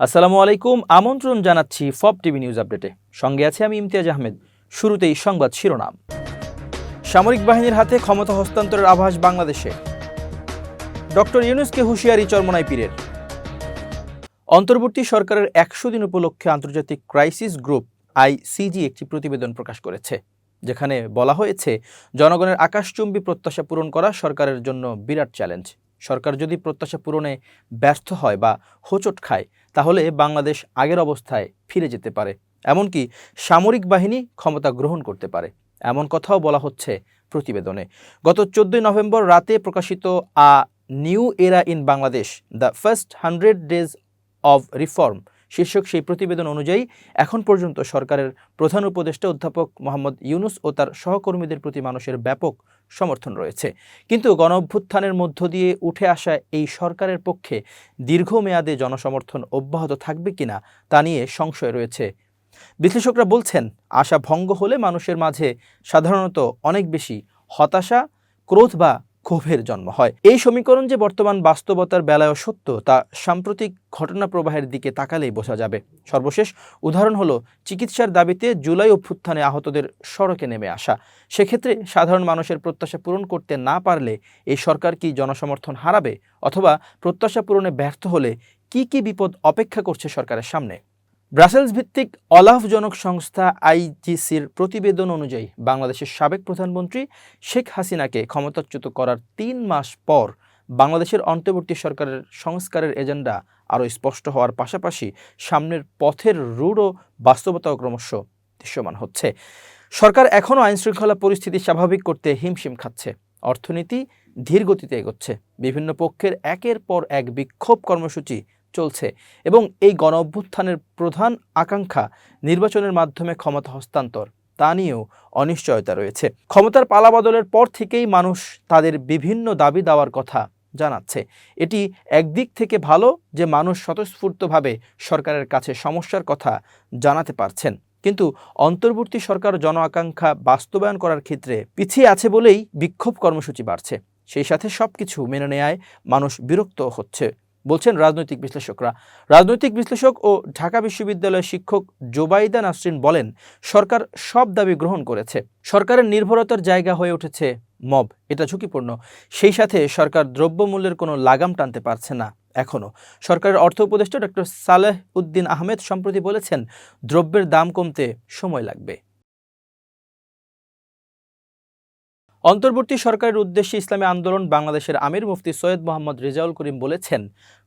আসসালামু আলাইকুম, আমন্ত্রণ জানাচ্ছি ফব টিভি নিউজ আপডেটে। সঙ্গে আছে আমি ইমতিয়াজ আহমেদ। শুরুতেই সংবাদ শিরোনাম। সামরিক বাহিনীর হাতে ক্ষমতা হস্তান্তরের আভাস বাংলাদেশে। ডক্টর ইউনুসকে হুঁশিয়ারি চরমনাই পীরের। অন্তর্বর্তী সরকারের একশো দিন উপলক্ষে আন্তর্জাতিক ক্রাইসিস গ্রুপ আইসিজি একটি প্রতিবেদন প্রকাশ করেছে, যেখানে বলা হয়েছে, জনগণের আকাশচুম্বী প্রত্যাশা পূরণ করা সরকারের জন্য বিরাট চ্যালেঞ্জ। সরকার যদি প্রত্যাশা পূরণে ব্যর্থ হয় বা হোচট খায়, তাহলে বাংলাদেশ আগের অবস্থায় ফিরে যেতে পারে। এমনকি সামরিক বাহিনী ক্ষমতা গ্রহণ করতে পারে। এমন কথাও বলা হচ্ছে প্রতিবেদনে। গত চোদ্দই নভেম্বর রাতে প্রকাশিত a new era in Bangladesh, the first hundred days of reform শীর্ষক সেই প্রতিবেদন অনুযায়ী এখন পর্যন্ত সরকারের প্রধান উপদেষ্টা অধ্যাপক মোহাম্মদ ইউনুস ও তার সহকর্মীদের প্রতি মানুষের ব্যাপক সমর্থন রয়েছে। কিন্তু গণ অভ্যুত্থানের মধ্য দিয়ে উঠে আসা এই সরকারের পক্ষে দীর্ঘমেয়াদে জনসমর্থন অব্যাহত থাকবে কিনা তা নিয়ে সংশয় রয়েছে। বিশ্লেষকরা বলছেন, আশা ভঙ্গ হলে মানুষের মাঝে সাধারণত অনেক বেশি হতাশা, ক্রোধ বা ক্ষোভের জন্ম হয়। এই সমীকরণ যে বর্তমান বাস্তবতার বেলায়ও সত্য, তা সাম্প্রতিক ঘটনা প্রবাহের দিকে তাকালেই বোঝা যাবে। সর্বশেষ উদাহরণ হলো, চিকিৎসার দাবিতে জুলাই অভ্যুত্থানে আহতদের সড়কে নেমে আসা। সেক্ষেত্রে সাধারণ মানুষের প্রত্যাশা পূরণ করতে না পারলে এই সরকার কি জনসমর্থন হারাবে? অথবা প্রত্যাশা পূরণে ব্যর্থ হলে কি কি বিপদ অপেক্ষা করছে সরকারের সামনে? ব্রাসেলস ভিত্তিক অলাভজনক সংস্থা আইজিসির প্রতিবেদন অনুযায়ী বাংলাদেশের সাবেক প্রধানমন্ত্রী শেখ হাসিনাকে ক্ষমতাচ্যুত করার তিন মাস পর বাংলাদেশের অন্তর্বর্তী সরকারের সংস্কারের এজেন্ডা আরও স্পষ্ট হওয়ার পাশাপাশি সামনের পথের রূঢ় বাস্তবতাও ক্রমশ দৃশ্যমান হচ্ছে। সরকার এখনও আইনশৃঙ্খলা পরিস্থিতি স্বাভাবিক করতে হিমশিম খাচ্ছে। অর্থনীতি ধীর গতিতে এগোচ্ছে। বিভিন্ন পক্ষের একের পর এক বিক্ষোভ কর্মসূচি চলছে এবং এই গণ অভ্যুত্থানের প্রধান আকাঙ্ক্ষা নির্বাচনের মাধ্যমে ক্ষমতা হস্তান্তর। তা নিয়েও অনিশ্চয়তা রয়েছে। ক্ষমতার পালাবদলের পর থেকেই মানুষ তাদের বিভিন্ন দাবি দেওয়ার কথা জানাচ্ছে। এটি একদিক থেকে ভালো যে মানুষ স্বতঃস্ফূর্তভাবে সরকারের কাছে সমস্যার কথা জানাতে পারছেন। কিন্তু অন্তর্বর্তী সরকার জন আকাঙ্ক্ষা বাস্তবায়ন করার ক্ষেত্রে পিছিয়ে আছে বলেই বিক্ষোভ কর্মসূচি বাড়ছে। সেই সাথে সব কিছু মেনে নেয়ায় মানুষ বিরক্ত হচ্ছে। বলছেন রাজনৈতিক বিশ্লেষকরা। রাজনৈতিক বিশ্লেষক ও ঢাকা বিশ্ববিদ্যালয়ের শিক্ষক জোবাইদা নাসরিন বলেন, সরকার সব দাবি গ্রহণ করেছে। সরকারের নির্ভরতার জায়গা হয়ে উঠেছে মব, এটা ঝুঁকিপূর্ণ। সেই সাথে সরকার দ্রব্যমূল্যের কোনো লাগাম টানতে পারছে না এখনও সরকারের অর্থ উপদেষ্টা ডক্টর সালেহ উদ্দিন আহমেদ সম্প্রতি বলেছেন, দ্রব্যের দাম কমতে সময় লাগবে। অন্তর্বর্তী সরকারের উদ্দেশ্যে ইসলামী আন্দোলন বাংলাদেশের আমির মুফতি সৈয়দ মোহাম্মদ রেজাউল করিম বলেছেন,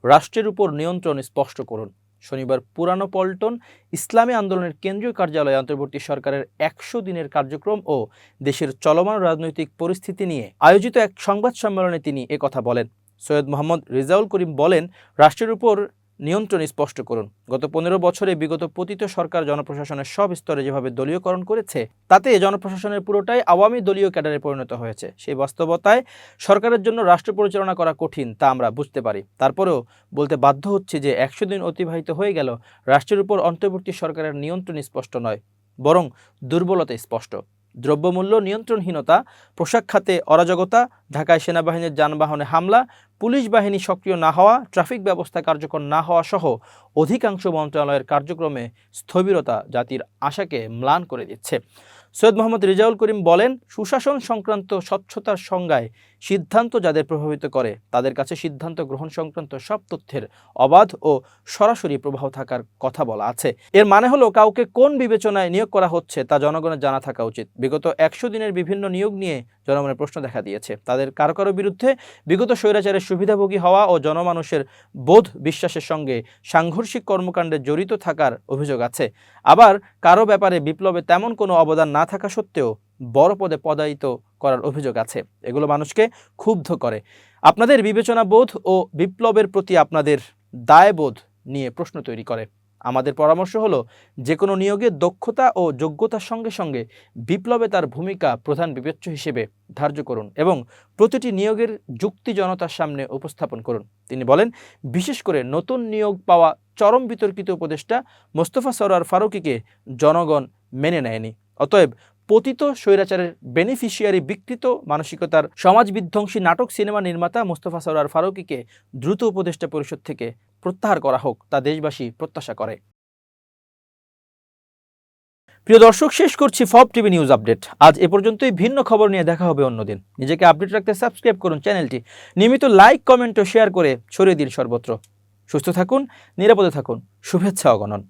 রাষ্ট্রের উপর নিয়ন্ত্রণ স্পষ্ট করুন। শনিবার পুরানো পল্টন ইসলামী আন্দোলনের কেন্দ্রীয় কার্যালয়ে অন্তর্বর্তী সরকারের একশো দিনের কার্যক্রম ও দেশের চলমান রাজনৈতিক পরিস্থিতি নিয়ে আয়োজিত এক সংবাদ সম্মেলনে তিনি একথা বলেন। সৈয়দ মোহাম্মদ রেজাউল করিম বলেন, রাষ্ট্রের উপর নিয়ন্ত্রণ স্পষ্ট করুন। গত পনেরো বছরে বিগত পতিত সরকার জনপ্রশাসনের সব স্তরে যেভাবে দলীয়করণ করেছে, তাতে জনপ্রশাসনের পুরোটাই আওয়ামী দলীয় ক্যাডারে পরিণত হয়েছে। সেই বাস্তবতায় সরকারের জন্য রাষ্ট্র পরিচালনা করা কঠিন, তা আমরা বুঝতে পারি। তারপরেও বলতে বাধ্য হচ্ছে যে একশো দিন অতিবাহিত হয়ে গেল, রাষ্ট্রের উপর অন্তর্বর্তী সরকারের নিয়ন্ত্রণ স্পষ্ট নয়, বরং দুর্বলতা স্পষ্ট। দ্রব্যমূল্য নিয়ন্ত্রণহীনতা, পোশাক খাতে অরাজকতা, ঢাকায় সেনাবাহিনীর যানবাহনে হামলা, পুলিশ বাহিনী সক্রিয় না হওয়া, ট্রাফিক ব্যবস্থা কার্যকর না হওয়া সহ অধিকাংশ মন্ত্রণালয়ের কার্যক্রমে স্থবিরতা জাতির আশাকে ম্লান করে দিচ্ছে। সৈয়দ মোহাম্মদ রেজাউল করিম বলেন, সুশাসন সংক্রান্ত স্বচ্ছতার সংজ্ঞায় সিদ্ধান্ত যাদের প্রভাবিত করে, তাদের কাছে সিদ্ধান্ত গ্রহণ সংক্রান্ত সব তথ্যের অবাধ ও সরাসরি প্রভাব থাকার কথা বলা আছে। এর মানে হলো, কাউকে কোন বিবেচনায় নিয়োগ করা হচ্ছে তা জনগণের জানা থাকা উচিত। বিগত একশো দিনের বিভিন্ন নিয়োগ নিয়ে জনগণের প্রশ্ন দেখা দিয়েছে। তাদের কারও কারও বিরুদ্ধে বিগত স্বৈরাচারের সুবিধাভোগী হওয়া ও জনমানুষের বোধ বিশ্বাসের সঙ্গে সাংঘর্ষিক কর্মকাণ্ডে জড়িত থাকার অভিযোগ আছে। আবার কারও ব্যাপারে বিপ্লবে তেমন কোনো অবদান না থাকা সত্ত্বেও বড় পদে পদায়িত করার অভিযোগ আছে। এগুলো মানুষকে ক্ষুব্ধ করে। আপনাদের বিবেচনা বোধ ও বিপ্লবের প্রতি আপনাদের দায়বোধ নিয়ে প্রশ্ন তৈরি করে। আমাদের পরামর্শ হলো যে কোনো নিয়োগে দক্ষতা ও যোগ্যতার সঙ্গে সঙ্গে বিপ্লবে তার ভূমিকা প্রধান বিবেচ্য হিসেবে ধার্য করুন এবং প্রতিটি নিয়োগের যুক্তি জনতার সামনে উপস্থাপন করুন। তিনি বলেন, বিশেষ করে নতুন নিয়োগ পাওয়া চরম বিতর্কিত উপদেষ্টা মোস্তফা সরার ফারুকিকে জনগণ মেনে নেয়নি। অতএব পতিত স্বৈরাচারের বেনিফিশিয়ারি বিকৃত মানসিকতার সমাজ বিধ্বংসী নাটক সিনেমা নির্মাতা মোস্তফা সরোয়ার ফারুকীকে দ্রুত উপদেষ্টা পরিষদ থেকে প্রত্যাহার করা হোক, তা দেশবাসী প্রত্যাশা করে। প্রিয় দর্শক, শেষ করছি ফব টিভি নিউজ আপডেট। আজ এ পর্যন্তই, ভিন্ন খবর নিয়ে দেখা হবে অন্যদিন। নিজেকে আপডেট রাখতে সাবস্ক্রাইব করুন চ্যানেলটি। নিয়মিত লাইক, কমেন্ট ও শেয়ার করে ছড়িয়ে দিন সর্বত্র। সুস্থ থাকুন, নিরাপদে থাকুন। শুভেচ্ছা, অগণন।